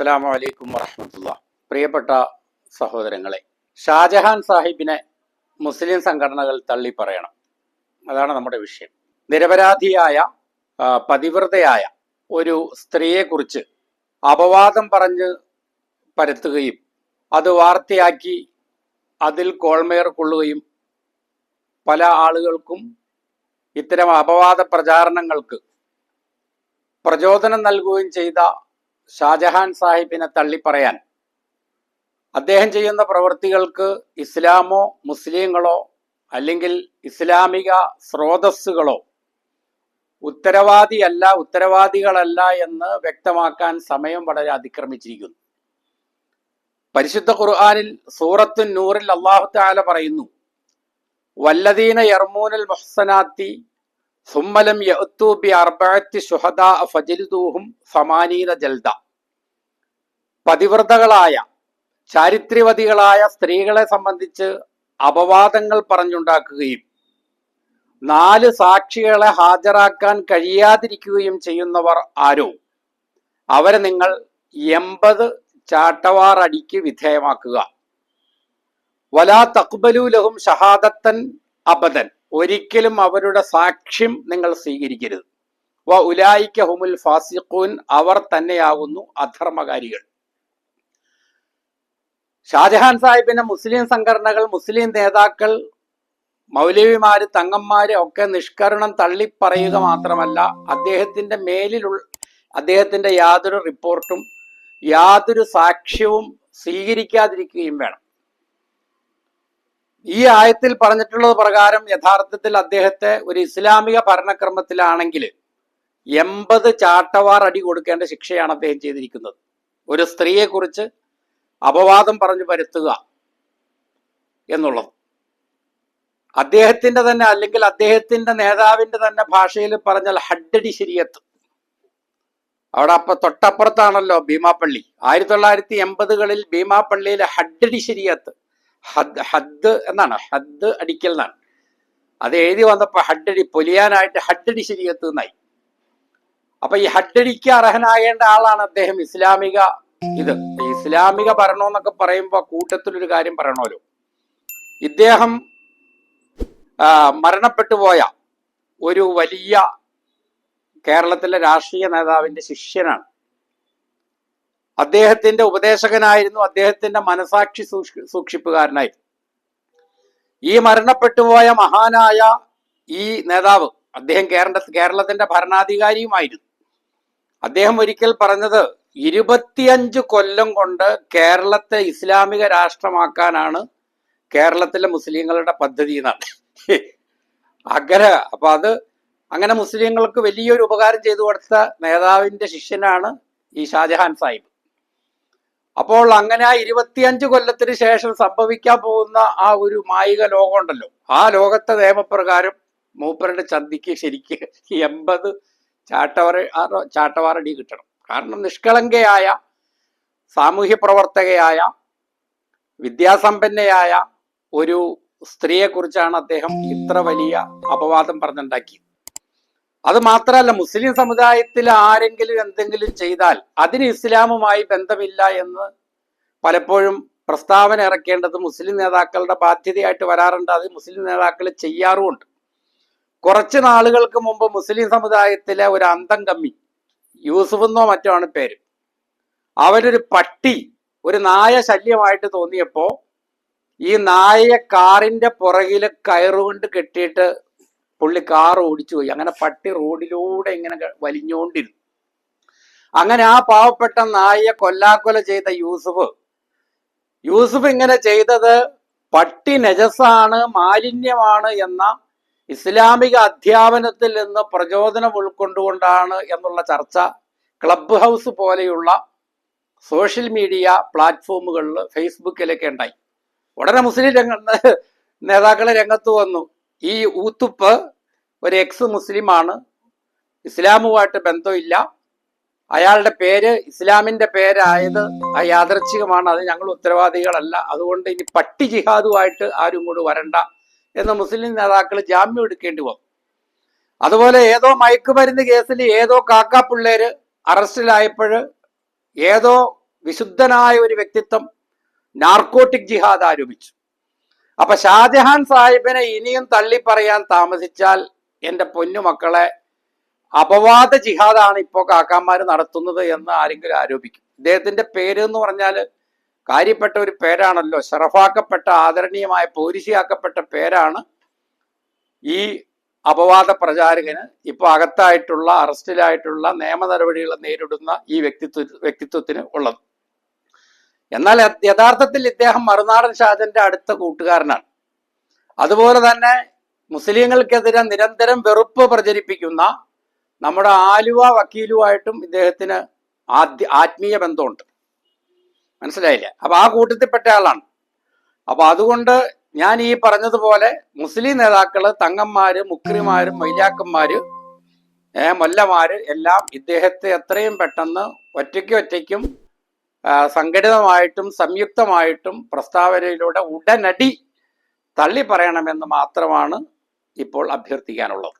അസ്സലാമു വലൈക്കും വറഹമത്തുള്ള. പ്രിയപ്പെട്ട സഹോദരങ്ങളെ ഷാജഹാൻ സാഹിബിനെ മുസ്ലിം സംഘടനകൾ തള്ളി പറയണം അതാണ് നമ്മുടെ വിഷയം. നിരപരാധിയായ പതിവ്രതയായ ഒരു സ്ത്രീയെക്കുറിച്ച് അപവാദം പറഞ്ഞ് പരത്തുകയും അത് വാർത്തയാക്കി അതിൽ കോൾമേർ കൊള്ളുകയും പല ആളുകൾക്കും ഇത്തരം അപവാദ പ്രചാരണങ്ങൾക്ക് പ്രചോദനം നൽകുകയും ചെയ്ത ഷാജഹാൻ സാഹിബിനെ തള്ളിപ്പറയാൻ. അദ്ദേഹം ചെയ്യുന്ന പ്രവൃത്തികൾക്ക് ഇസ്ലാമോ മുസ്ലിങ്ങളോ അല്ലെങ്കിൽ ഇസ്ലാമിക സ്രോതസ്സുകളോ ഉത്തരവാദിയല്ല ഉത്തരവാദികളല്ല എന്ന് വ്യക്തമാക്കാൻ സമയം വളരെ അതിക്രമിച്ചിരിക്കുന്നു. പരിശുദ്ധ ഖുർആാനിൽ സൂറത്തു നൂറിൽ അള്ളാഹു താല പറയുന്നു വല്ലദീന യർമൂനൽ മുഹ്സനാത്തി സുമ്മലം യഅത്തൂബി അർബഅത്തി ശുഹദാ ഫജലിദൂഹും സമാനീന ജൽദ. പതിവ്രതകളായ ചാരിത്ര്യവതികളായ സ്ത്രീകളെ സംബന്ധിച്ച് അപവാദങ്ങൾ പറഞ്ഞുണ്ടാക്കുകയും നാല് സാക്ഷികളെ ഹാജരാക്കാൻ കഴിയാതിരിക്കുകയും ചെയ്യുന്നവർ ആരോ? അവരെ നിങ്ങൾ എൺപത് ചാട്ടവാറടിക്ക് വിധേയമാക്കുക. വലാ തക്ബലു ലഹും ഷഹാദത്തൻ അബദൻ. ഒരിക്കലും അവരുടെ സാക്ഷ്യം നിങ്ങൾ സ്വീകരിക്കരുത്. വ ഉലായിക്ക ഹുമുൽ ഫാസിഖൂൻ അവർ തന്നെയാകുന്നു അധർമ്മകാരികൾ. ഷാജഹാൻ സാഹിബിന്റെ മുസ്ലിം സംഘടനകൾ മുസ്ലിം നേതാക്കൾ മൗലവിമാര് തങ്ങന്മാര് ഒക്കെ നിഷ്കരണം തള്ളിപ്പറയുക മാത്രമല്ല അദ്ദേഹത്തിന്റെ മേലിലുള്ള അദ്ദേഹത്തിന്റെ യാതൊരു റിപ്പോർട്ടും യാതൊരു സാക്ഷ്യവും സ്വീകരിക്കാതിരിക്കുകയും വേണം. ഈ ആയത്തിൽ പറഞ്ഞിട്ടുള്ളത് പ്രകാരം യഥാർത്ഥത്തിൽ അദ്ദേഹത്തെ ഒരു ഇസ്ലാമിക ഭരണക്രമത്തിലാണെങ്കിൽ എൺപത് ചാട്ടവാർ അടി കൊടുക്കേണ്ട ശിക്ഷയാണ് അദ്ദേഹം ചെയ്തിരിക്കുന്നത്. ഒരു സ്ത്രീയെക്കുറിച്ച് അപവാദം പറഞ്ഞു വരുത്തുക എന്നുള്ളത്. അദ്ദേഹത്തിന്റെ തന്നെ അല്ലെങ്കിൽ അദ്ദേഹത്തിന്റെ നേതാവിന്റെ തന്നെ ഭാഷയിൽ പറഞ്ഞാൽ ഹഡ്ഡടി ശരിയത്ത്. അവിടെ അപ്പൊ തൊട്ടപ്പുറത്താണല്ലോ ഭീമാപ്പള്ളി. ആയിരത്തി തൊള്ളായിരത്തി എൺപതുകളിൽ ഭീമാപ്പള്ളിയിലെ ഹഡ്ഡടി ശരിയത്ത്. ഹദ് ഹദ് എന്നാണ്. ഹദ് അടിക്കൽ എന്നാണ്. അത് എഴുതി വന്നപ്പോൾ ഹഡ്ഡടി പൊലിയാനായിട്ട് ഹഡ്ഡടി ശരിയത്ത് നിന്നായി. അപ്പൊ ഈ ഹഡ്ഡടിക്ക് അർഹനാകേണ്ട ആളാണ് അദ്ദേഹം ഇസ്ലാമിക ഇത്. ഇസ്ലാമിക ഭരണമെന്നൊക്കെ കൂട്ടത്തിൽ കൂട്ടത്തിലൊരു കാര്യം പറയണമല്ലോ. ഇദ്ദേഹം മരണപ്പെട്ടു പോയ ഒരു വലിയ കേരളത്തിലെ രാഷ്ട്രീയ നേതാവിന്റെ ശിഷ്യനാണ്. അദ്ദേഹത്തിന്റെ ഉപദേശകനായിരുന്നു അദ്ദേഹത്തിന്റെ മനസാക്ഷി സൂക്ഷി- സൂക്ഷിപ്പുകാരനായിരുന്നു ഈ മരണപ്പെട്ടുപോയ മഹാനായ ഈ നേതാവ് അദ്ദേഹം കേരള കേരളത്തിന്റെ ഭരണാധികാരിയുമായിരുന്നു. അദ്ദേഹം ഒരിക്കൽ പറഞ്ഞത് ഇരുപത്തിയഞ്ച് കൊല്ലം കൊണ്ട് കേരളത്തെ ഇസ്ലാമിക രാഷ്ട്രമാക്കാനാണ് കേരളത്തിലെ മുസ്ലിങ്ങളുടെ പദ്ധതി എന്നാണ്. അങ്ങനെ അപ്പൊ അത് അങ്ങനെ മുസ്ലിങ്ങൾക്ക് വലിയൊരു ഉപകാരം ചെയ്തു കൊടുത്ത നേതാവിന്റെ ശിഷ്യനാണ് ഈ ഷാജഹാൻ സാഹിബ്. അപ്പോൾ അങ്ങനെ ആ ഇരുപത്തിയഞ്ച് കൊല്ലത്തിന് ശേഷം സംഭവിക്കാൻ പോകുന്ന ആ ഒരു മായിക ലോകം ഉണ്ടല്ലോ. ആ ലോകത്തെ നിയമപ്രകാരം മൂപ്പരുടെ ചന്തിക്ക് ശരിക്ക് എൺപത് ചാട്ടവറ ചാട്ടവാറടി കിട്ടണം. കാരണം നിഷ്കളങ്കയായ സാമൂഹ്യ പ്രവർത്തകയായ വിദ്യാസമ്പന്നയായ ഒരു സ്ത്രീയെക്കുറിച്ചാണ് അദ്ദേഹം ഇത്ര വലിയ അപവാദം പറഞ്ഞുണ്ടാക്കിയത്. അത് മാത്രമല്ല മുസ്ലിം സമുദായത്തിൽ ആരെങ്കിലും എന്തെങ്കിലും ചെയ്താൽ അതിന് ഇസ്ലാമുമായി ബന്ധമില്ല എന്ന് പലപ്പോഴും പ്രസ്താവന ഇറക്കേണ്ടത് മുസ്ലിം നേതാക്കളുടെ ബാധ്യതയായിട്ട് വരാറുണ്ട്. അത് മുസ്ലിം നേതാക്കൾ ചെയ്യാറുമുണ്ട്. കുറച്ച് നാളുകൾക്ക് മുമ്പ് മുസ്ലിം സമുദായത്തിലെ ഒരു അന്തം കമ്മി യൂസുഫ് എന്നോ മറ്റോ ആണ് പേര്. അവരൊരു പട്ടി ഒരു നായ ശല്യമായിട്ട് തോന്നിയപ്പോ ഈ നായയെ കാറിന്റെ പുറകിൽ കയറുകൊണ്ട് കെട്ടിയിട്ട് പുള്ളി കാർ ഓടിച്ചു പോയി അങ്ങനെ പട്ടി റോഡിലൂടെ ഇങ്ങനെ വലിഞ്ഞോണ്ടിരുന്നു. അങ്ങനെ ആ പാവപ്പെട്ട നായയെ കൊല്ലാക്കൊല ചെയ്ത യൂസുഫ്. യൂസുഫ് ഇങ്ങനെ ചെയ്തത് പട്ടി നജസാണ് മാലിന്യമാണ് എന്ന ഇസ്ലാമിക അധ്യാപനത്തിൽ നിന്ന് പ്രചോദനം ഉൾക്കൊണ്ടുകൊണ്ടാണ് എന്നുള്ള ചർച്ച ക്ലബ് ഹൗസ് പോലെയുള്ള സോഷ്യൽ മീഡിയ പ്ലാറ്റ്ഫോമുകളിൽ ഫേസ്ബുക്കിലൊക്കെ ഉണ്ടായി. ഉടനെ മുസ്ലിം രംഗ നേതാക്കളെ രംഗത്ത് വന്നു. ഈ ഊത്തുപ്പ് ഒരു എക്സ് മുസ്ലിമാണ്. ഇസ്ലാമുമായിട്ട് ബന്ധമില്ല. അയാളുടെ പേര് ഇസ്ലാമിന്റെ പേരായത് യാദർച്ഛികമാണ്. അത് ഞങ്ങൾ ഉത്തരവാദികളല്ല. അതുകൊണ്ട് ഇനി പട്ടി ജിഹാദുമായിട്ട് ആരും ഇങ്ങോട്ട് വരണ്ട എന്ന് മുസ്ലിം നേതാക്കൾ ജാമ്യം എടുക്കേണ്ടി വന്നു. അതുപോലെ ഏതോ മയക്കുമരുന്ന് കേസിൽ ഏതോ കാക്കാപ്പിള്ളേര് അറസ്റ്റിലായപ്പോൾ ഏതോ വിശുദ്ധനായ ഒരു വ്യക്തിത്വം നാർക്കോട്ടിക് ജിഹാദ് ആരോപിച്ചു. അപ്പൊ ഷാജഹാൻ സാഹിബിനെ ഇനിയും തള്ളി പറയാൻ താമസിച്ചാൽ എന്റെ പൊന്നുമക്കളെ അപവാദ ജിഹാദാണ് ഇപ്പോൾ കാക്കാമാർ നടത്തുന്നത് എന്ന് ആരെങ്കിലും ആരോപിക്കും. ഇദ്ദേഹത്തിന്റെ പേര് എന്ന് പറഞ്ഞാൽ കാര്യപ്പെട്ട ഒരു പേരാണല്ലോ. ഷറഫാക്കപ്പെട്ട ആദരണീയമായ പോരിശിയാക്കപ്പെട്ട പേരാണ് ഈ അപവാദ പ്രചാരകന് ഇപ്പൊ അകത്തായിട്ടുള്ള അറസ്റ്റിലായിട്ടുള്ള നിയമ നടപടികൾ നേരിടുന്ന ഈ വ്യക്തിത്വ വ്യക്തിത്വത്തിന് ഉള്ളത്. എന്നാൽ യഥാർത്ഥത്തിൽ ഇദ്ദേഹം മറുനാടൻ ഷാജന്റെ അടുത്ത കൂട്ടുകാരനാണ്. അതുപോലെ തന്നെ മുസ്ലിങ്ങൾക്കെതിരെ നിരന്തരം വെറുപ്പ് പ്രചരിപ്പിക്കുന്ന നമ്മുടെ ആലുവ വക്കീലുമായിട്ടും ഇദ്ദേഹത്തിന് ആദ്യ ആത്മീയ ബന്ധമുണ്ട്. മനസ്സിലായില്ല? അപ്പൊ ആ കൂട്ടത്തിൽപ്പെട്ട ആളാണ്. അപ്പൊ അതുകൊണ്ട് ഞാൻ ഈ പറഞ്ഞതുപോലെ മുസ്ലിം നേതാക്കൾ തങ്ങന്മാര് മുക്രിമാര് മൈലാക്കന്മാര് ഏ മൊല്ലമാര് എല്ലാം ഇദ്ദേഹത്തെ എത്രയും പെട്ടെന്ന് ഒറ്റയ്ക്കും ഒറ്റയ്ക്കും സംഘടിതമായിട്ടും സംയുക്തമായിട്ടും പ്രസ്താവനയിലൂടെ ഉടനടി തള്ളി പറയണമെന്ന് മാത്രമാണ് ഇപ്പോൾ അഭ്യർത്ഥിക്കാനുള്ളത്.